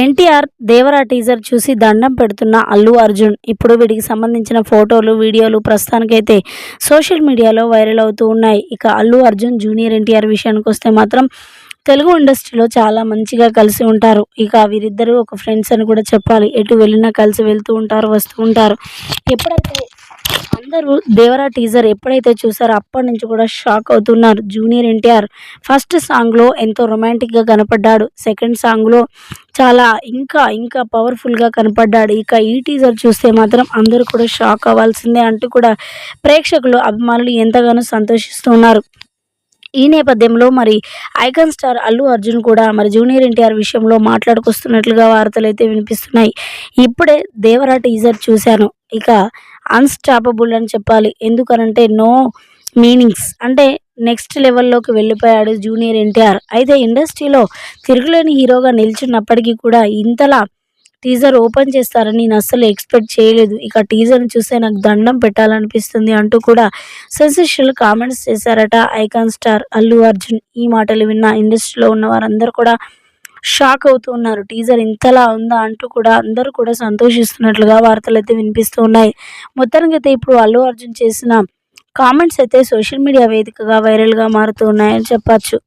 NTR Devara teaser చూసి దండం పెడుతున్న అల్లు అర్జున్. ఇప్పుడు వీటికి సంబంధించిన ఫోటోలు వీడియోలు ప్రస్తుతానికైతే సోషల్ మీడియాలో వైరల్ అవుతూ ఉన్నాయి. ఇక అల్లు అర్జున్ జూనియర్ ఎన్టీఆర్ విషయానికి వస్తే మాత్రం తెలుగు ఇండస్ట్రీలో చాలా మంచిగా కలిసి ఉంటారు. ఇక వీరిద్దరూ ఒక ఫ్రెండ్స్ అని కూడా చెప్పాలి. ఎటు వెళ్ళినా కలిసి వెళ్తూ ఉంటారు వస్తూ ఉంటారు. ఎప్పుడైతే అందరూ దేవరా టీజర్ ఎప్పుడైతే చూసారో అప్పటి నుంచి కూడా షాక్ అవుతున్నారు. జూనియర్ ఎన్టీఆర్ ఫస్ట్ సాంగ్లో ఎంతో రొమాంటిక్గా కనపడ్డాడు. సెకండ్ సాంగ్లో చాలా ఇంకా ఇంకా పవర్ఫుల్గా కనపడ్డాడు. ఇక ఈ టీజర్ చూస్తే మాత్రం అందరూ కూడా షాక్ అవ్వాల్సిందే అంటూ కూడా ప్రేక్షకులు అభిమానులు ఎంతగానో సంతోషిస్తున్నారు ఈ నేపథ్యంలో మరి ఐకాన్ స్టార్ అల్లు అర్జున్ కూడా మరి జూనియర్ ఎన్టీఆర్ విషయంలో మాట్లాడుకొస్తున్నట్లుగా వార్తలు అయితే వినిపిస్తున్నాయి. ఇప్పుడే దేవరా టీజర్ చూశాను. ఇక అన్స్టాపబుల్ అని చెప్పాలి. ఎందుకనంటే నో మీనింగ్స్ అంటే నెక్స్ట్ లెవెల్లోకి వెళ్ళిపోయాడు జూనియర్ ఎన్టీఆర్ అయితే ఇండస్ట్రీలో తిరుగులేని హీరోగా నిల్చున్నప్పటికీ కూడా ఇంతలా టీజర్ ఓపెన్ చేస్తారని నేను అస్సలు ఎక్స్పెక్ట్ చేయలేదు. ఇక టీజర్ని చూస్తే నాకు దండం పెట్టాలనిపిస్తుంది అంటూ కూడా సెన్సేషనల్ కామెంట్స్ చేశారట ఐకాన్ స్టార్ అల్లు అర్జున్. ఈ మాటలు విన్న ఇండస్ట్రీలో ఉన్న వారందరూ కూడా షాక్ అవుతూ ఉన్నారు. టీజర్ ఇంతలా ఉందా అంటూ కూడా అందరూ కూడా సంతోషిస్తున్నట్లుగా వార్తలు అయితే వినిపిస్తూ ఉన్నాయి. మొత్తానికి అయితే ఇప్పుడు అల్లు అర్జున్ చేసిన కామెంట్స్ అయితే సోషల్ మీడియా వేదికగా వైరల్గా మారుతూ ఉన్నాయని చెప్పచ్చు.